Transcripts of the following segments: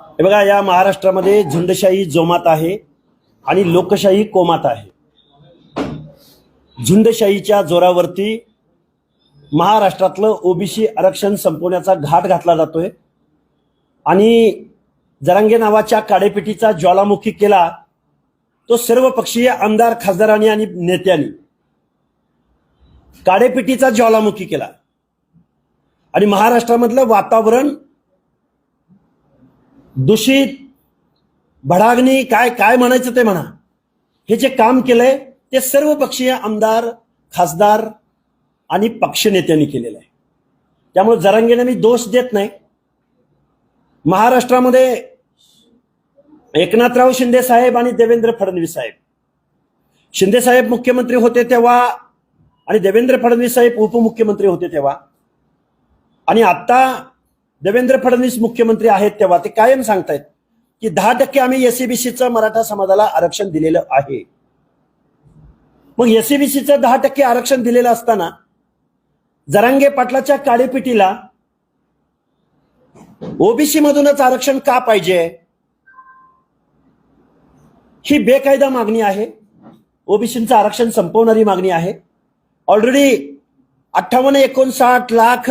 हे बघा या महाराष्ट्रामध्ये झुंडशाही जोमात आहे आणि लोकशाही कोमात आहे. झुंडशाहीच्या जोरावरती महाराष्ट्रातलं ओबीसी आरक्षण संपवण्याचा घाट घातला जातोय. आणि जरांगे नावाच्या काडेपिटीचा ज्वालामुखी केला तो सर्व पक्षीय आमदार खासदारांनी आणि नेत्यांनी काडेपिटीचा ज्वालामुखी केला. आणि महाराष्ट्रामधलं वातावरण दूषित भडागणी काय काय म्हणायचं ते म्हणा. हे जे काम केलंय ते सर्व पक्षीय आमदार खासदार आणि पक्षनेत्यांनी केलेलं आहे. त्यामुळे जरांगेने मी दोष देत नाही. महाराष्ट्रामध्ये एकनाथराव शिंदे साहेब आणि देवेंद्र फडणवीस साहेब. शिंदे साहेब मुख्यमंत्री होते तेव्हा आणि देवेंद्र फडणवीस साहेब उपमुख्यमंत्री होते तेव्हा. आणि आता देवेंद्र फडणवीस मुख्यमंत्री आहेत तेव्हा ते कायम सांगतायत की दहा टक्के आम्ही एसईबीसीचं मराठा समाजाला आरक्षण दिलेलं आहे. मग एसईबीसीचं दहा टक्के आरक्षण दिलेलं असताना जरांगे पाटलाच्या काळेपिटीला ओबीसी मधूनच आरक्षण का पाहिजे? ही बेकायदा मागणी आहे. ओबीसीचं आरक्षण संपवणारी मागणी आहे. ऑलरेडी अठ्ठावन्न एकोणसाठ लाख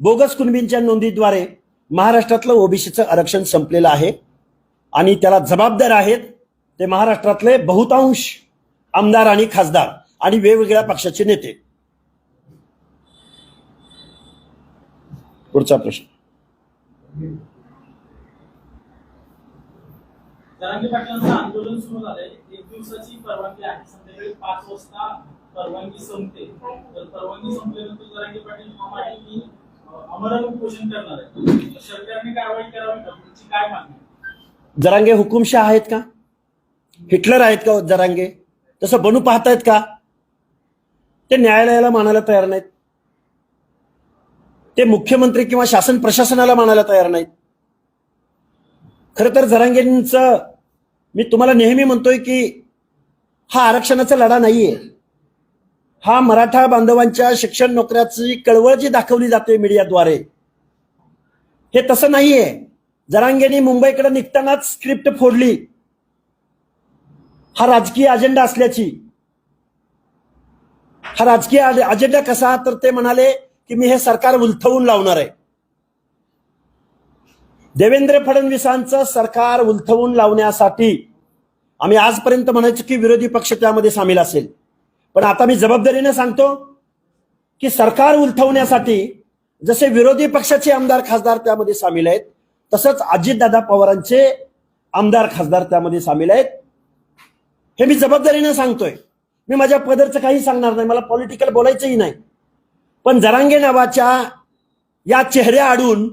बोगस कुणबींच्या नोंदीद्वारे महाराष्ट्रातलं ओबीसीचं आरक्षण संपलेलं आहे आणि त्याला जबाबदार आहेत ते महाराष्ट्रातले बहुतांश आमदार आणि खासदार आणि वेगवेगळ्या पक्षाचे नेते. पुढचा प्रश्न. आंदोलन सुरू झालंय. एक दिवसाची परवानगी आहे. संध्याकाळी पाच वाजता परवानगी संपते. तर परवानगी संपल्यानंतर जरांगे पाटील उपोषण करणार आहे. सरकारने कारवाई करावी? का तुमची काय मागणी? जरांगे हुकुमशाह आहेत का? हिटलर आहेत का जरांगे? तसं बनू पाहतायत का? ते न्यायालयाला मानायला तयार नाहीत. ते मुख्यमंत्री किंवा शासन प्रशासनाला मानायला तयार नाहीत. खरं तर जरांगेंचं मी तुम्हाला नेहमी म्हणतोय की हा आरक्षणाचा लढा नाहीये. हा मराठा बांधवांच्या शिक्षण नोकऱ्याची कळवळ जी दाखवली जाते मीडियाद्वारे हे तसं नाहीये. जरांगेने मुंबईकडे निघतानाच स्क्रिप्ट फोडली. हा राजकीय अजेंडा असल्याची. हा राजकीय अजेंडा कसा तर ते म्हणाले की मी हे सरकार उलथवून लावणार आहे. देवेंद्र फडणवीसांचं सरकार उलथवून लावण्यासाठी आम्ही आजपर्यंत म्हणायचो की विरोधी पक्ष त्यामध्ये सामील असेल. पण आता मी जबाबदारीनं सांगतो की सरकार उलथवण्यासाठी जसे विरोधी पक्षाचे आमदार खासदार त्यामध्ये सामील आहेत तसंच अजितदादा पवारांचे आमदार खासदार त्यामध्ये सामील आहेत. हे मी जबाबदारीनं सांगतोय. मी माझ्या पदरचं काही सांगणार नाही मला पॉलिटिकल बोलायचंही नाही. पण जरांगे नावाच्या या चेहऱ्या आडून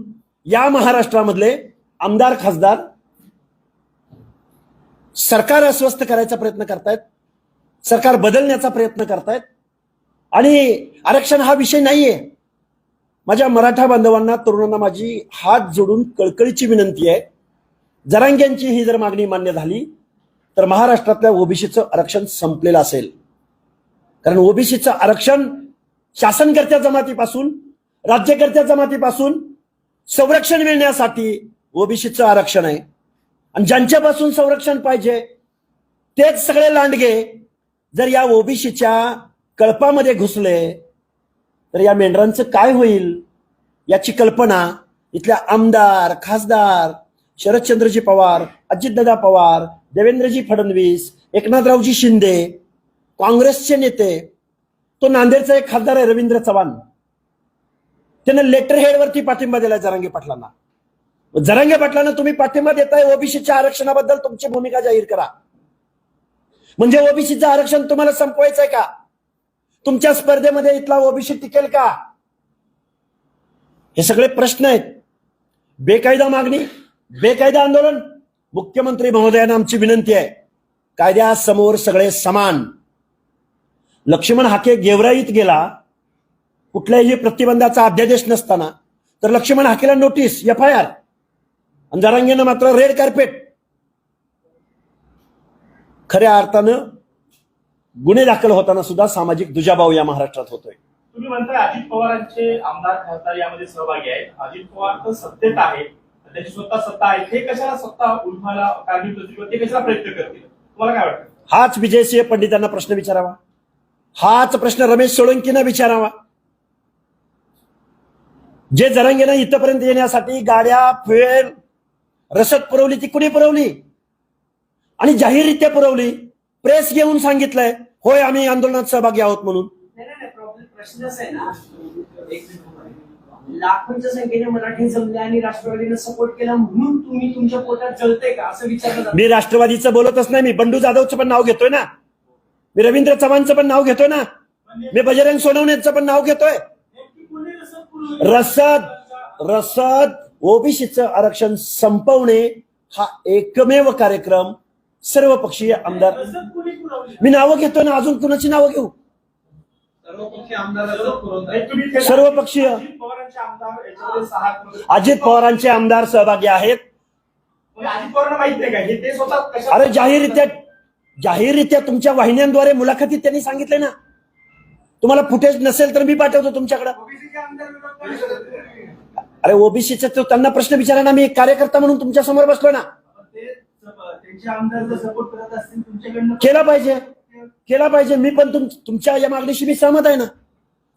या महाराष्ट्रामधले आमदार खासदार सरकार अस्वस्थ करायचा प्रयत्न करतायत. सरकार बदलण्याचा प्रयत्न करतायत. आणि आरक्षण हा विषय नाहीये. माझ्या मराठा बांधवांना तरुणांना माझी हात जोडून कळकळीची विनंती आहे. जरांग्यांची ही जर मागणी मान्य झाली तर महाराष्ट्रातल्या ओबीसीचं आरक्षण संपलेलं असेल. कारण ओबीसीचं आरक्षण शासनकर्त्या जमातीपासून राज्यकर्त्या जमातीपासून संरक्षण मिळण्यासाठी ओबीसीचं आरक्षण आहे. आणि ज्यांच्यापासून संरक्षण पाहिजे तेच सगळे लांडगे जर या ओबीसीच्या कळपामध्ये घुसले तर या मेंढरांचं काय होईल? याची कल्पना इथल्या आमदार खासदार शरदचंद्रजी पवार अजितदादा पवार देवेंद्रजी फडणवीस एकनाथरावजी शिंदे काँग्रेसचे नेते तो नांदेडचा एक खासदार आहे रवींद्र चव्हाण. त्यानं लेटर हेडवरती पाठिंबा दिला जरांगे पाटलांना. जरांगे पाटलांना तुम्ही पाठिंबा देताय ओबीसीच्या आरक्षणाबद्दल तुमची भूमिका जाहीर करा. म्हणजे ओबीसीचं आरक्षण तुम्हाला संपवायचंय का? तुमच्या स्पर्धेमध्ये इथला ओबीसी टिकेल का? हे सगळे प्रश्न आहेत. बेकायदा मागणी बेकायदा आंदोलन. मुख्यमंत्री महोदयांना आमची विनंती आहे. कायद्यासमोर सगळे समान. लक्ष्मण हाके गेवराईत गेला कुठल्याही प्रतिबंधाचा अध्यादेश नसताना तर लक्ष्मण हाकेला नोटीस एफ आय आर. आणि जरांगेनं मात्र रेड कार्पेट. खऱ्या अर्थानं गुन्हे दाखल होताना सुद्धा सामाजिक दुजाभाव या महाराष्ट्रात होतोय. तुम्ही म्हणताय अजित पवारांचे आमदार खासदार यामध्ये सहभागी आहेत. अजित पवार तर सत्तेत आहे त्याची स्वतः सत्ता आहे. ते कशाला सत्ता किंवा ते कशाला प्रयत्न करतील? तुम्हाला काय वाटतं? हाच विजयसिंह पंडितांना प्रश्न विचारावा. हाच प्रश्न रमेश सोळंकींना विचारावा. जे जरंगेनं इथपर्यंत येण्यासाठी गाड्या फुएल रसद पुरवली ती कुणी पुरवली? आणि जाहीररित्या पुरवली. प्रेस घेऊन सांगितलंय होय आम्ही आंदोलनात सहभागी आहोत म्हणून. नाही नाही नाही, प्रॉब्लेम प्रश्नच आहे ना. लाखोंच्या संख्येने मराठी जमले आणि राष्ट्रवादीनं सपोर्ट केला म्हणून तुम्ही तुमच्या पोटात जळते का? असं विचारलं जातं. मी राष्ट्रवादीचं बोलतच नाही मी बंडू जाधवचं पण नाव घेतोय ना. मी रवींद्र चव्हाणचं पण नाव घेतोय ना. मी बजरंग सोनवणेचं पण नाव घेतोय? रसद रसद ओबीसीचं आरक्षण संपवणे हा एकमेव कार्यक्रम. सर्वपक्षीय आमदार. मी नावं घेतोय ना अजून कुणाची नावं घेऊ? सर्वपक्षीय पक्षीय. अजित पवारांचे आमदार सहभागी आहेत. अरे जाहीररित्या जाहीररित्या तुमच्या वाहिन्यांद्वारे मुलाखतीत त्यांनी सांगितले ना. तुम्हाला फुटेज नसेल तर मी पाठवतो तुमच्याकडे. अरे ओबीसीचा त्यांना प्रश्न विचारा ना मी एक कार्यकर्ता म्हणून तुमच्यासमोर बसलो ना ते त्यांचे आमदार जर सपोर्ट करत असतील तुमच्याकडनं केला पाहिजे. केला पाहिजे. मी पण तुम- तुमच्या या मागणीशी मी सहमत आहे ना.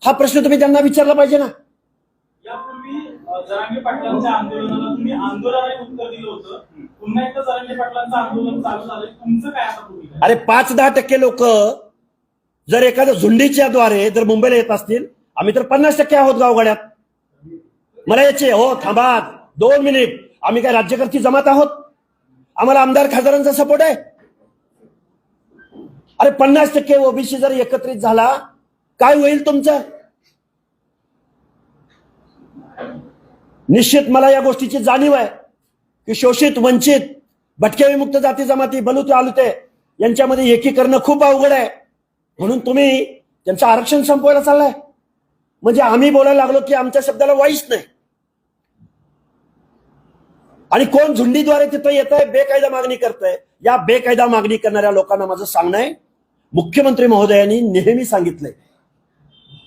हा प्रश्न तुम्ही त्यांना विचारला पाहिजे ना. यापूर्वी अ, जरांगे पाटलांच्या आंदोलनाला तुम्ही आंदोलनाने उत्तर दिलं होतं. पुन्हा एकदा जरांगे पाटलांचं आंदोलन चालू झालंय. तुमचं काय आता भूमिका आहे? अरे पाच दहा टक्के लोक जर एखाद्या झुंडीच्या द्वारे जर मुंबईला येत असतील आम्ही तर पन्नास टक्के आहोत गावगाड्यात. मला याचे हो थांबा. दोन मिनिट. आम्ही काय राज्यकर्ती जमात आहोत? आम्हाला आमदार खासदारांचा सपोर्ट आहे. अरे पन्नास टक्के ओबीसी जर एकत्रित झाला काय होईल तुमचं? निश्चित मला या गोष्टीची जाणीव आहे की शोषित वंचित भटक्या विमुक्त जाती जमाती बलुते आलुते यांच्यामध्ये एकीकरण खूप अवघड आहे. म्हणून तुम्ही त्यांचं आरक्षण संपवायला चाललाय. म्हणजे आम्ही बोलायला लागलो की आमच्या शब्दाला वाईच नाही. आणि कोण झुंडीद्वारे तिथं येत आहे बेकायदा मागणी करतंय? या बेकायदा मागणी करणाऱ्या लोकांना माझं सांगणं आहे. मुख्यमंत्री महोदयांनी नेहमी सांगितलंय.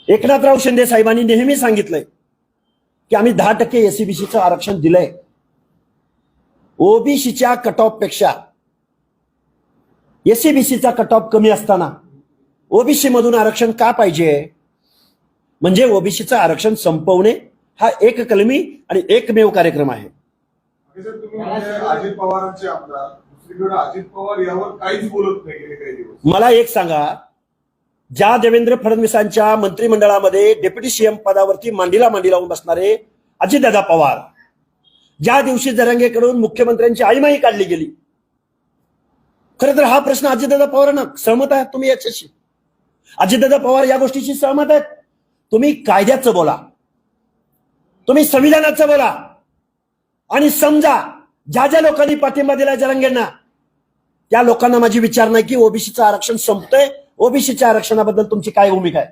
एकनाथराव शिंदे साहेबांनी नेहमी सांगितलंय की आम्ही दहा टक्के एसीबीसीचं आरक्षण दिलंय. ओबीसीच्या कट ऑफपेक्षा एसीबीसीचा कट ऑफ कमी असताना ओबीसी मधून आरक्षण का पाहिजे? म्हणजे ओबीसीचं आरक्षण संपवणे हा एक कलमी आणि एकमेव कार्यक्रम आहे. अजित पवारांचे आमदार. दुसरीकडे अजित पवार यावर काहीच बोलत नाही गेले काही दिवस. मला एक सांगा. ज्या देवेंद्र फडणवीसांच्या मंत्रिमंडळामध्ये डेप्युटी सीएम पदावरती मांडीला मांडी लावून बसणारे अजितदादा पवार ज्या दिवशी जरांगेकडून मुख्यमंत्र्यांची आईमाई काढली गेली खरं तर हा प्रश्न अजितदादा पवारांना सहमत आहात तुम्ही याच्याशी? अजितदादा पवार या गोष्टीशी सहमत आहेत? तुम्ही कायद्याचं बोला. तुम्ही संविधानाचं बोला. आणि समजा ज्या ज्या लोकांनी पाठिंबा दिला जरांगेंना त्या लोकांना माझी विचार नाही की ओबीसीचं आरक्षण संपतंय. ओबीसीच्या आरक्षणाबद्दल तुमची काय भूमिका आहे?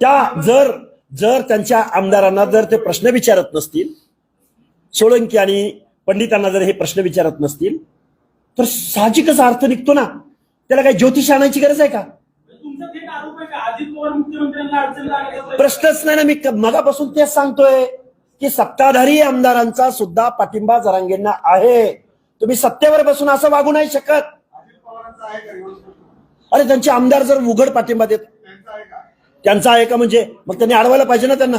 त्या जर जर त्यांच्या आमदारांना जर ते प्रश्न विचारत नसतील सोळंकी आणि पंडितांना जर हे प्रश्न विचारत नसतील तर साहजिकच अर्थ निघतो ना. त्याला काही ज्योतिष आणायची गरज आहे का? प्रश्नच नाही ना मी मगापासून तेच सांगतोय की सत्ताधारी आमदारांचा सुद्धा पाठिंबा जरांगेंना आहे. तुम्ही सत्तेवर बसून असं वागू नाही शकत. अरे त्यांचे आमदार जर उघड पाठिंबा देत त्यांचा आहे का? त्यांचा आहे का म्हणजे? मग त्यांनी अडवायला पाहिजे ना त्यांना.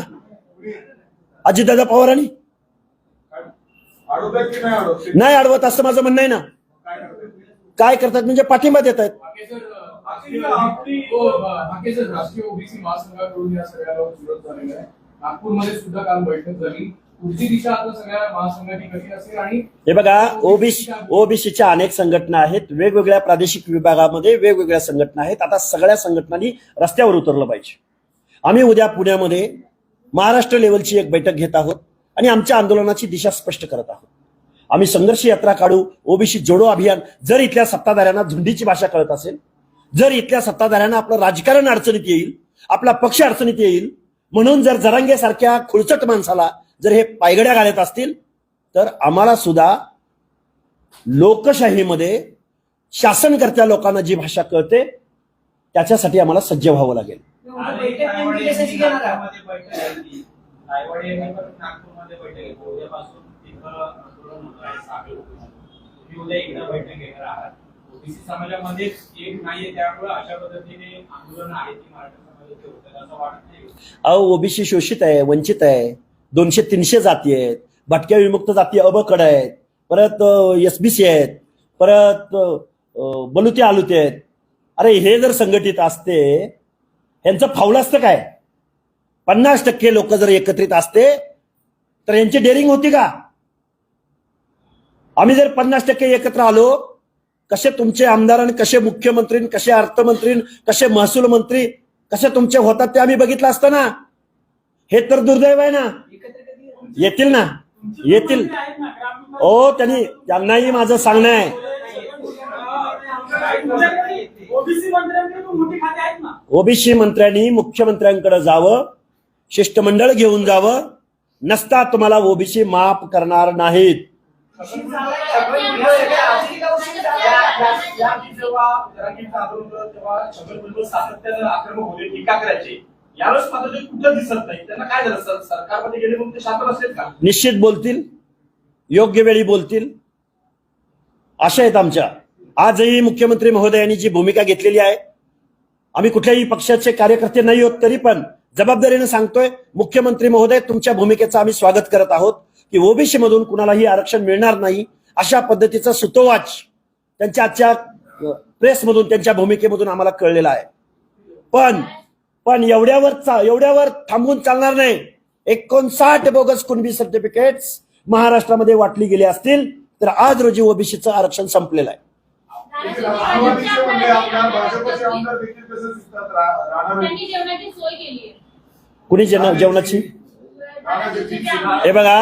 अजितदादा पवारांनी नाही अडवत? नाही अडवत असं माझं म्हणणं आहे ना. काय करतात? म्हणजे पाठिंबा देत आहेत बाकीचं राष्ट्रीय ओबीसी महासंघाकडून या सगळ्याला विरोध झालेलं आहे नागपूरमध्ये सुद्धा काल बैठक झाली. हे बघा ओबीसी ओबीसीच्या अनेक संघटना आहेत. वेगवेगळ्या प्रादेशिक विभागामध्ये वेगवेगळ्या संघटना आहेत. आता सगळ्या संघटनांनी रस्त्यावर उतरलं पाहिजे. आम्ही उद्या पुण्यामध्ये महाराष्ट्र लेवलची एक बैठक घेत आहोत आणि आमच्या आंदोलनाची दिशा स्पष्ट करत आहोत. आम्ही संघर्ष यात्रा काढू ओबीसी जोडो अभियान जर इथल्या सत्ताधाऱ्यांना झुंडीची भाषा कळत असेल जर इथल्या सत्ताधाऱ्यांना आपलं राजकारण अडचणीत येईल आपला पक्ष अडचणीत येईल म्हणून जर जरांगे सारख्या खुळचट माणसाला जर हे पायगड्या घालत असतील तर आम्हाला सुद्धा लोकशाहीमध्ये शासनकर्त्या लोकांना जी भाषा कळते त्याच्यासाठी आम्हाला सज्ज व्हावं लागेल. बैठक ओबीसी समाजामध्ये एक नाहीये त्यामुळे अशा पद्धतीने आंदोलन आहे ती मराठा अहो ओबीसी शोषित आहे वंचित आहे. दोनशे तीनशे जाती आहेत. भटक्या विमुक्त जाती अबकड आहेत. परत एसबीसी आहेत. परत बलुते आलुते आहेत. अरे हे जर संघटित असते यांचं फावलं असतं काय? पन्नास टक्के लोक जर एकत्रित असते तर यांची डेअरिंग होती का? आम्ही जर पन्नास टक्के एकत्र आलो कसे तुमचे आमदार आणि कसे मुख्यमंत्री आणि कसे अर्थमंत्री आणि कसे महसूल मंत्री कसे तुमचे होतात ते आम्ही बघितलं असतं ना? हे तर दुर्दैव आहे ना? येतील ना? येतील. ओ त्यांनी त्यांनाही माझं सांगणं आहे. ओबीसी मंत्र्यांकडे पण मोठी खाते आहेत ना? ओबीसी मंत्र्यांनी मुख्यमंत्र्यांकडे जावं शिष्टमंडळ घेऊन जावं. नसता तुम्हाला ओबीसी माफ करणार नाहीत. जेव्हा आंदोलन होतं, तेव्हा छगन भुजबळ सातत्यानं आक्रमक होते टीका करायचे यावेळेस मात्र ते कुठं दिसत नाही त्यांना काय झालं सर सरकारमध्ये गेले म्हणून ते शांत बसलेत का निश्चित बोलतील योग्य वेळी बोलतील. अशा आहेत आमच्या. आजही मुख्यमंत्री महोदयांनी जी भूमिका घेतलेली आहे आम्ही कुठल्याही पक्षाचे कार्यकर्ते नाही आहोत तरी पण जबाबदारीने सांगतोय मुख्यमंत्री महोदय तुमच्या भूमिकेचं आम्ही स्वागत करत आहोत की ओबीसी मधून कुणालाही आरक्षण मिळणार नाही अशा पद्धतीचा सुतोवाच त्यांच्या आजच्या प्रेसमधून त्यांच्या भूमिकेमधून आम्हाला कळलेला आहे. पण पण एवढ्यावर एवढ्यावर थांबून चालणार नाही. एकोणसाठ बोगस कुणबी सर्टिफिकेट्स महाराष्ट्रामध्ये वाटली गेली असतील तर आज रोजी ओबीसीचं आरक्षण संपलेलं आहे. कुणी जेवण जेवणाची? हे बघा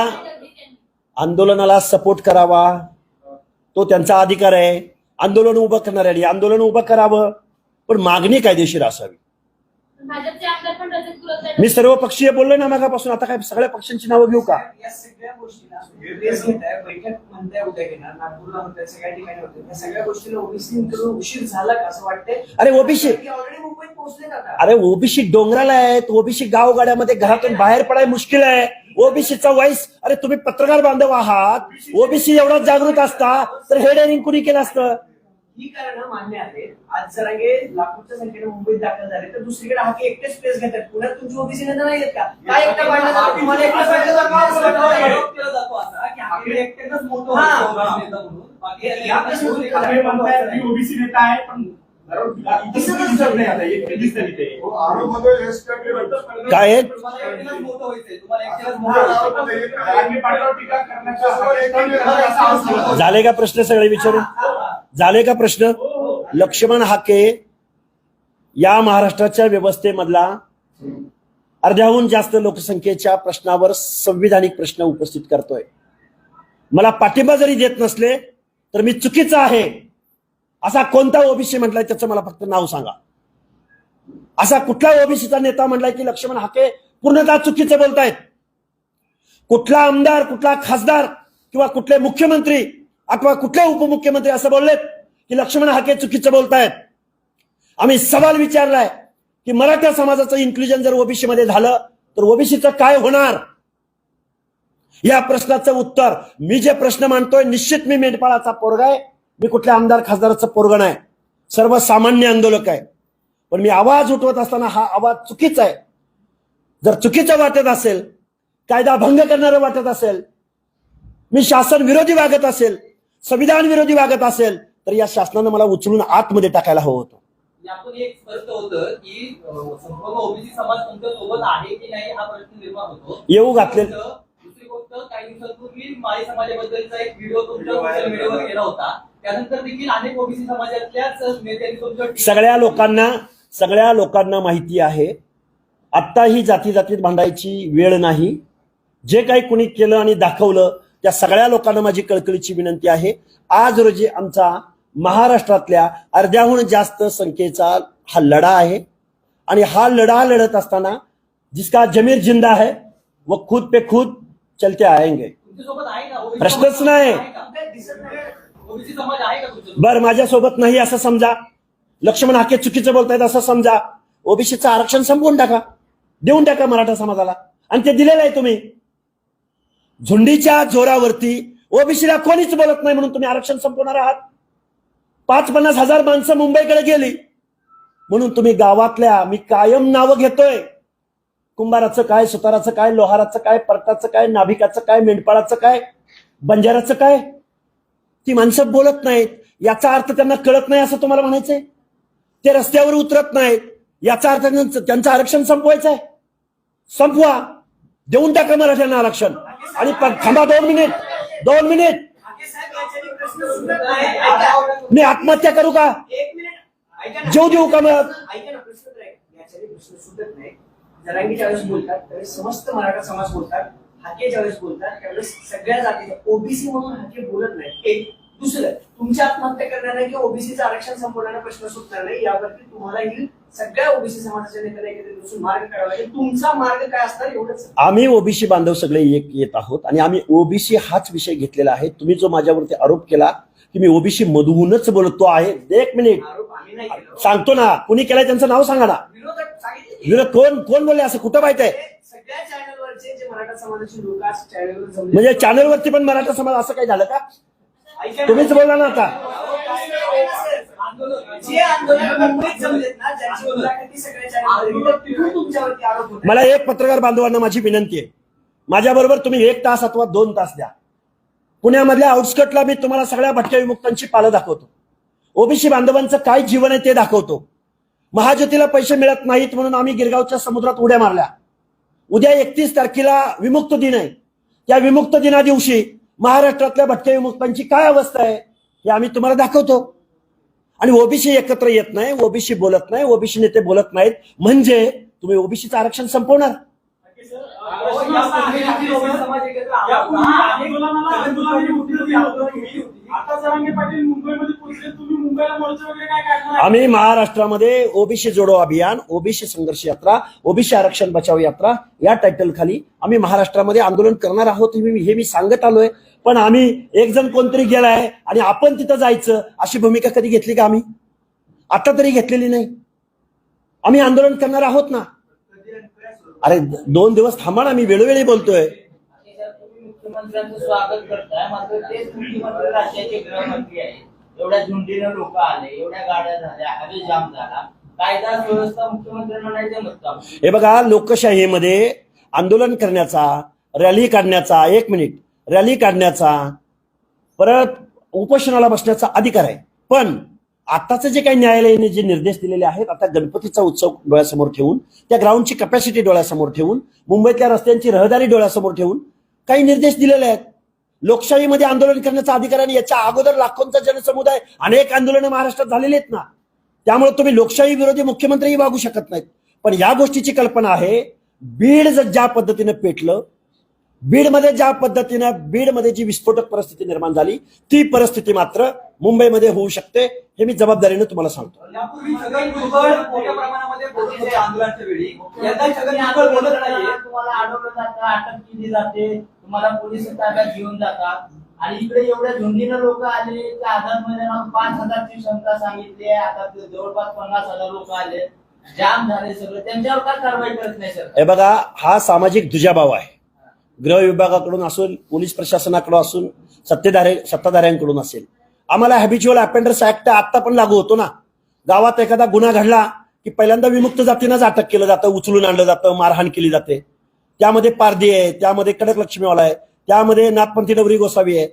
आंदोलनाला सपोर्ट करावा. तो त्यांचा अधिकार आहे. आंदोलन उभं करणाऱ्यांनी आंदोलन उभं करावं. पण मागणी कायदेशीर असावी. मी सर्व पक्षीय बोललोय ना मागापासून. आता काय सगळ्या पक्षांची नावं घेऊ का? अरे ओबीसी अरे ओबीसी डोंगराला आहेत. ओबीसी गावगाड्यामध्ये घरातून बाहेर पडाय मुश्किल आहे. ओबीसीचा वॉइस अरे तुम्ही पत्रकार बांधव आहात. ओबीसी एवढा जागृत असता तर हे डेअरिंग कुणी केलं असतं? ही कारण मान्य आहेत आज जरांगे लाखोच्या संख्येने मुंबईत दाखल झाले तर दुसरीकडे हाके एकटेच प्रेस घेतात. पुण्यात तुमची ओबीसी नेता नाही आहेत का? काय एकटा पाडला जातो तुम्हाला एकटा पाडला जातो असं? हा. प्रश्नावर तुम्ही म्हणताय की ओबीसी नेता आहे पण हो, काय हा. झाले का प्रश्न सगळे विचारून? झाले का प्रश्न? लक्ष्मण हाके या महाराष्ट्राच्या व्यवस्थेमधला अर्ध्याहून जास्त लोकसंख्येच्या प्रश्नावर संविधानिक प्रश्न उपस्थित करतोय. मला पाठिंबा जरी देत नसले तर मी चुकीचा आहे. असा कोणता ओबीसी म्हटलाय त्याचं मला फक्त नाव सांगा. असा कुठला ओबीसीचा नेता म्हटलाय की लक्ष्मण हाके पूर्णतः चुकीचे बोलतायत? कुठला आमदार कुठला खासदार किंवा कुठले मुख्यमंत्री अथवा कुठले उपमुख्यमंत्री असं बोललेत की लक्ष्मण हाके चुकीचं बोलतायत? आम्ही सवाल विचारलाय की मराठा समाजाचं इन्क्लुजन जर ओबीसी मध्ये झालं तर ओबीसीचं काय होणार? या प्रश्नाचं उत्तर मी जे प्रश्न मांडतोय निश्चित मी मेंढपाळाचा पोरगा आहे. मी कुठल्या आमदार खासदाराचं पोरगण आहे सर्वसामान्य आंदोलक आहे. पण मी आवाज उठवत असताना हा आवाज चुकीचा आहे. जर चुकीचं वाटत असेल कायदा भंग करणारं वाटत असेल मी शासन विरोधी वागत असेल संविधान विरोधी वागत असेल तर या शासनानं मला उचलून आतमध्ये टाकायला हवं होतं. यातून एक स्पष्ट होतं की संपूर्ण ओबीसी समाज तुमच्यासोबत आहे की नाही हा प्रश्न निर्माण होतो? येऊ घातले गोष्ट काही दिवसांपूर्वी माळी समाजाबद्दलचा एक व्हिडिओ तुमच्या सोशल मीडियावर गेला होता. त्यानंतर देखील अनेक ओबीसी समाजातल्याच नेत्यांनी तुमच्या सगळ्या लोकांना सगळ्या लोकांना माहिती आहे. आत्ता ही जाती जातीत भांडायची वेळ नाही. जे काही कुणी केलं आणि दाखवलं त्या सगळ्या लोकांना माझी कळकळीची विनंती आहे. आज रोजी आमचा महाराष्ट्रातल्या अर्ध्याहून जास्त संख्येचा हा लढा आहे. आणि हा लढा लढत असताना जिसका जमीर जिंदा है वो खुद पे खुद चलते आएंगे। प्रश्नच नाही. बर माझ्यासोबत नाही असं समजा. लक्ष्मण हाके चुकीचं बोलतायत असं समजा. ओबीसीचं आरक्षण संपवून टाका. देऊन टाका मराठा समाजाला. आणि ते दिलेलं आहे तुम्ही. झुंडीच्या जोरावरती ओबीसीला कोणीच बोलत नाही म्हणून तुम्ही आरक्षण संपवणार आहात. पाच पन्नास हजार माणसं मुंबईकडे गेली. म्हणून तुम्ही गावातल्या मी कायम नावं घेतोय. कुंभाराचं काय सुताराचं काय लोहाराचं काय परटाचं काय नाभिकाचं काय मेंढपाळाचं काय बंजाराचं काय? ती माणसं बोलत नाहीत. याचा अर्थ त्यांना कळत नाही असं तुम्हाला म्हणायचंय? ते रस्त्यावर उतरत नाहीत. याचा अर्थ त्यांचं त्यांचं आरक्षण संपवायचं आहे संपवा. देऊन टाका मराठ्यांना आरक्षण. आणि थांबा दोन मिनिट. दोन मिनिट. मी आत्महत्या करू का. जीव देऊ का मग? नाही जरांगी ज्यावेळेस बोलतात त्यावेळेस समस्त मराठा समाज बोलतात हाके ज्यावेळेस बोलतात त्यावेळेस सगळ्या जातीचे ओबीसी म्हणून हाके बोलत नाही एक दुसरं तुमच्या आत्महत्या करण्याने किंवा ओबीसीचं आरक्षण संपवण्याने प्रश्न सुटणार नाही यावरती तुम्हालाही सगळ्या ओबीसी समाजाच्या नेत्यांना एकत्रित बसून मार्ग काढावा लागेल. तुमचा मार्ग काय असणार एवढंच. आम्ही ओबीसी बांधव सगळे एक येत आहोत आणि आम्ही ओबीसी हाच विषय घेतलेला आहे. तुम्ही जो माझ्यावरती आरोप केला की मी ओबीसी मधूनच बोलतो आहे एक मिनिट. नाही सांगतो ना कुणी केलाय त्यांचं नाव सांगा ना. विरोधक विरोध कोण कोण बोलले? असं कुठं माहीत आहे? म्हणजे चॅनलवरती पण मराठा समाज असं काही झालं का. तुम्हीच बोलला ना आता. मला एक पत्रकार बांधवांना माझी विनंती आहे. माझ्याबरोबर तुम्ही एक तास अथवा दोन तास द्या. पुण्यामधल्या आउटस्कटला मी तुम्हाला सगळ्या भटक्या विमुक्तांची पालं दाखवतो. ओबीसी बांधवांचं काय जीवन आहे ते दाखवतो. महाज्योतीला पैसे मिळत नाहीत म्हणून आम्ही गिरगावच्या समुद्रात उड्या मारल्या. उद्या एकतीस तारखेला विमुक्त दिन आहे. त्या विमुक्त दिना दिवशी महाराष्ट्रातल्या भटक्या विमुक्तांची काय अवस्था आहे हे आम्ही तुम्हाला दाखवतो. आणि ओबीसी एकत्र येत नाही ओबीसी बोलत नाही ओबीसी नेते बोलत नाहीत. म्हणजे तुम्ही ओबीसीचं आरक्षण संपवणार. आम्ही महाराष्ट्रामध्ये ओबीसी जोडो अभियान ओबीसी संघर्ष यात्रा ओबीसी आरक्षण बचाव यात्रा या टायटल खाली आम्ही महाराष्ट्रामध्ये आंदोलन करणार आहोत हे मी सांगत आलोय. पण आम्ही एक जण कोणतरी गेलाय आणि आपण तिथं जायचं अशी भूमिका कधी घेतली का आम्ही? आता तरी घेतलेली नाही. आम्ही आंदोलन करणार आहोत ना? अरे दोन दिवस थांबा ना मी वेळोवेळी बोलतोय. मुख्यमंत्र्यांचं स्वागत करताय. मात्र तेच मुख्यमंत्री राज्याचे गृहमंत्री आहेत. एवढ्या झुंडीनं लोक आले एवढ्या गाड्या झाल्या हवे जाम झाला. कायदा व्यवस्था मुख्यमंत्र्यांना नाही जमत हे बघा लोकशाहीमध्ये आंदोलन करण्याचा रॅली काढण्याचा एक मिनिट. रॅली काढण्याचा परत उपोषणाला बसण्याचा अधिकार आहे. पण आताचे जे काही न्यायालयाने जे निर्देश दिलेले आहेत आता गणपतीचा उत्सव डोळ्यासमोर ठेवून त्या ग्राउंडची कपॅसिटी डोळ्यासमोर ठेवून मुंबईतल्या रस्त्यांची रहदारी डोळ्यासमोर ठेवून काही निर्देश दिलेले आहेत. लोकशाहीमध्ये आंदोलन करण्याचा अधिकार आणि याच्या अगोदर लाखोंचा जनसमुदाय अनेक आंदोलनं महाराष्ट्रात झालेली आहेत ना. त्यामुळे तुम्ही लोकशाही विरोधी मुख्यमंत्रीही वागू शकत नाहीत. पण या गोष्टीची कल्पना आहे बीड जर ज्या पद्धतीनं पेटलं बीडमध्ये ज्या पद्धतीनं बीडमध्ये जी विस्फोटक परिस्थिती निर्माण झाली ती परिस्थिती मात्र मुंबईमध्ये होऊ शकते हे मी जबाबदारीनं तुम्हाला सांगतो. यापूर्वी छगन भुजबळ मोठ्या प्रमाणामध्ये बोलत होते आंदोलनाच्या वेळी. यंदा छगन भुजबळ बोलत नाहीये. तुम्हाला अडवलं जातं अटक केली जाते तुम्हाला पोलीस ताब्यात घेऊन जातात. आणि इकडे एवढ्या झुंडीनं लोक आले त्या आझाद मैदानावर पाच हजारची क्षमता सांगितली आहे. आता ते जवळपास पन्नास हजार लोक आले. जाम झाले सगळं. त्यांच्यावर का कारवाई करत नाही सर? हे बघा हा सामाजिक दुजाभाव आहे. गृह विभागाकडून असून पोलीस प्रशासनाकडून असून सत्तेधारे सत्ताधाऱ्यांकडून असेल. आम्हाला हॅबिच्युअल अपेंडर्स ऍक्ट आता पण लागू होतो ना. गावात एखादा गुन्हा घडला की पहिल्यांदा विमुक्त जातीनंच अटक केलं जातं उचलून आणलं जातं मारहाण केली जाते. त्यामध्ये पारदी आहे त्यामध्ये कडक लक्ष्मीवाला आहे त्यामध्ये नाथपंथी डवरी गोसावी आहे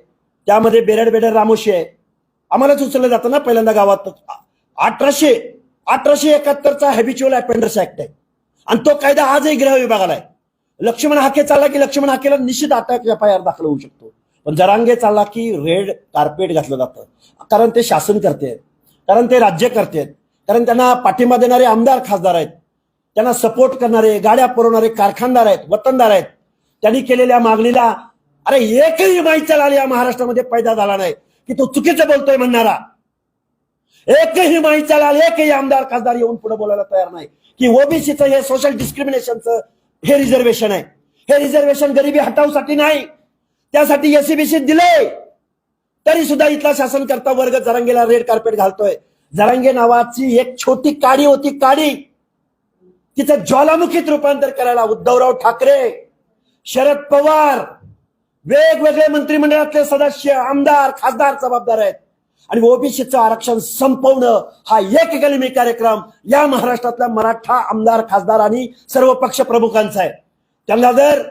त्यामध्ये बेरड बेरड रामोशी आहे. आम्हालाच उचललं जातं ना पहिल्यांदा गावात. अठराशे अठराशे एकाहत्तरचा हॅबिच्युअल अपेंडर्स ऍक्ट आहे. आणि तो कायदा आजही गृह विभागाला आहे. लक्ष्मण हाके चालला की लक्ष्मण हाकेला निश्चित अटक एफ आय आर दाखल होऊ शकतो. पण जरांगे चालला की रेड कार्पेट घातलं जातं. कारण ते शासन करते. कारण ते राज्य करते. कारण त्यांना पाठिंबा देणारे आमदार खासदार आहेत. त्यांना सपोर्ट करणारे गाड्या पुरवणारे कारखानदार आहेत वतनदार आहेत. त्यांनी केलेल्या मागणीला अरे एकही माहिती लाल या महाराष्ट्रामध्ये पैदा झाला नाही. की तो चुकीचं बोलतोय म्हणणारा. एकही माहिती लाल एकही आमदार खासदार येऊन पुढे बोलायला तयार नाही. की ओबीसीचं हे सोशल डिस्क्रिमिनेशनचं हे रिझर्वेशन आहे. हे रिझर्वेशन गरिबी हटावसाठी नाही. त्यासाठी एसीबीसी दिले तरी सुद्धा इथला शासन करता वर्ग जरांगेला रेड कार्पेट घालतोय. जरांगे नावाची एक छोटी काडी होती काडी. तिचं ज्वालामुखीत रूपांतर करायला उद्धवराव ठाकरे शरद पवार वेगवेगळे मंत्रिमंडळातले सदस्य आमदार खासदार जबाबदार आहेत. आणि ओबीसीचं आरक्षण संपवणं हा एक कलमी कार्यक्रम या महाराष्ट्रातल्या मराठा आमदार खासदार आणि सर्व पक्ष प्रमुखांचा आहे. त्यांना जर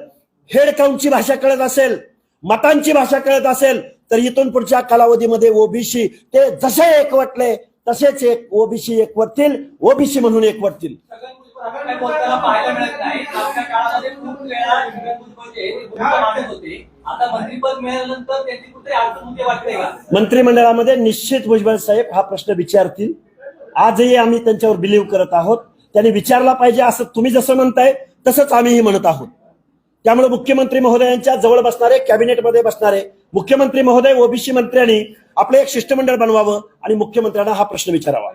हेड काउंटची भाषा कळत असेल मतांची भाषा कळत असेल तर इथून पुढच्या कालावधीमध्ये ओबीसी ते जसे एकवटले तसेच एक ओबीसी एकवटतील ओबीसी म्हणून एकवटतील मंत्रिमंडळामध्ये निश्चित भुजबळ साहेब हा प्रश्न विचारतील. आजही आम्ही त्यांच्यावर बिलीव्ह करत आहोत. त्यांनी विचारला पाहिजे असं तुम्ही जसं म्हणताय तसंच आम्हीही म्हणत आहोत. त्यामुळे मुख्यमंत्री महोदयांच्या जवळ बसणारे कॅबिनेटमध्ये बसणारे मुख्यमंत्री महोदय ओबीसी मंत्र्यांनी आपलं एक शिष्टमंडळ बनवावं आणि मुख्यमंत्र्यांना हा प्रश्न विचारावा.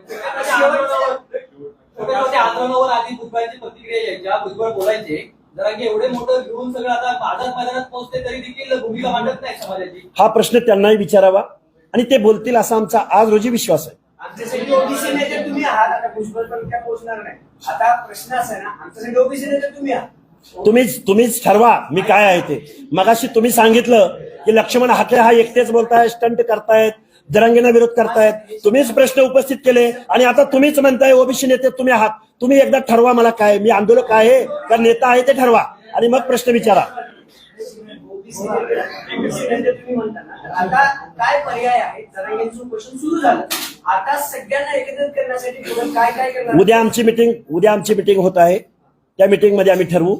छोट्या छोट्या आंदोलनावर आधी भुजबळांची प्रतिक्रिया यायच्या भुजबळ बोलायचे जरा की एवढे मोठं घेऊन सगळं आता बाजार मैदानात पोहोचते तरी देखील भूमिका मांडत नाही समाजाची. हा प्रश्न त्यांनाही विचारावा आणि ते बोलतील असा आमचा आज रोजी विश्वास आहे. आमच्यासाठी ओबीसी नेते तुम्ही आहात. आता भुजबळ पण काय पोहोचणार नाही. आता प्रश्न असा आहे ना आमच्यासाठी ओबीसी नेते तुम्ही आहात. तुम्हीच तुम्हीच ठरवा मी काय आहे ते. मगाशी तुम्ही सांगितलं की लक्ष्मण हाके हा एकटेच बोलताय स्टंट करतायत जरांगीना विरोध करतायत. तुम्हीच प्रश्न उपस्थित केले आणि आता तुम्हीच म्हणताय ओबीसी नेते तुम्ही आहात. तुम्ही एकदा ठरवा मला काय मी आंदोलक आहे का नेता आहे ते ठरवा. आणि मग प्रश्न विचारा. काय पर्याय उद्या आमची मिटिंग उद्या आमची मिटिंग होत आहे. त्या मिटिंगमध्ये आम्ही ठरवू.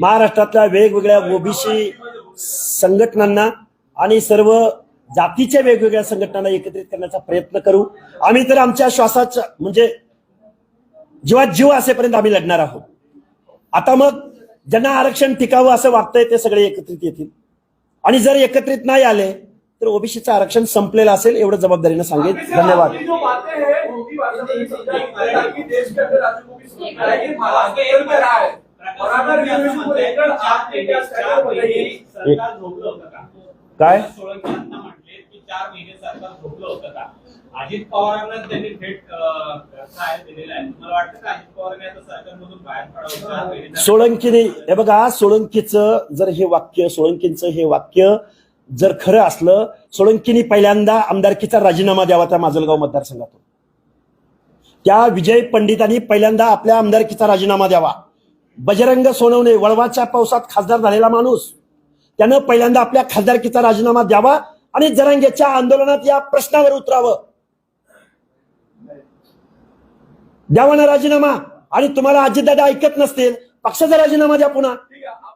महाराष्ट्रातल्या वेगवेगळ्या ओबीसी संघटनांना आणि सर्व जातीच्या वेगवेगळ्या संघटनांना एकत्रित करण्याचा प्रयत्न करू. आम्ही तर आमच्या श्वासाचा म्हणजे जीवात जीव असेपर्यंत आम्ही लढणार आहोत. आता मग ज्यांना आरक्षण टिकावं असं वाटतंय ते सगळे एकत्रित येतील. आणि जर एकत्रित नाही आले तर ओबीसीचं आरक्षण संपलेलं असेल एवढं जबाबदारीनं सांगेन. धन्यवाद. आपकी जो बातें उनकी बातों में समझा जाता कि देश के अंदर राज्यों को भी समझना कि महाराष्ट्र केंद्र में रहा और अगर रिजर्वेशन को लेकर आपने क्या स्टैंड बताइए सरकार झोपलं होतं का? काय सोळंकी आता म्हटले की चार महिने सरकार झोपलं होतं का अजित पवारांना त्यांनी थेट सोळंकीने हे बघा सोळंकीचं जर हे वाक्य सोळंकीचं हे वाक्य जर खरं असलं सोळंकीनी पहिल्यांदा आमदारकीचा राजीनामा द्यावा त्या माजलगाव मतदारसंघातून. त्या विजय पंडितांनी पहिल्यांदा आपल्या आमदारकीचा राजीनामा द्यावा. बजरंग सोनवणे वळवाच्या पावसात खासदार झालेला माणूस. त्यानं पहिल्यांदा आपल्या खासदारकीचा राजीनामा द्यावा आणि जरांगेच्या आंदोलनात या प्रश्नावर उतरावं. द्यावा ना राजीनामा. आणि तुम्हाला अजितदादा ऐकत नसतील पक्षाचा राजीनामा द्या पुन्हा.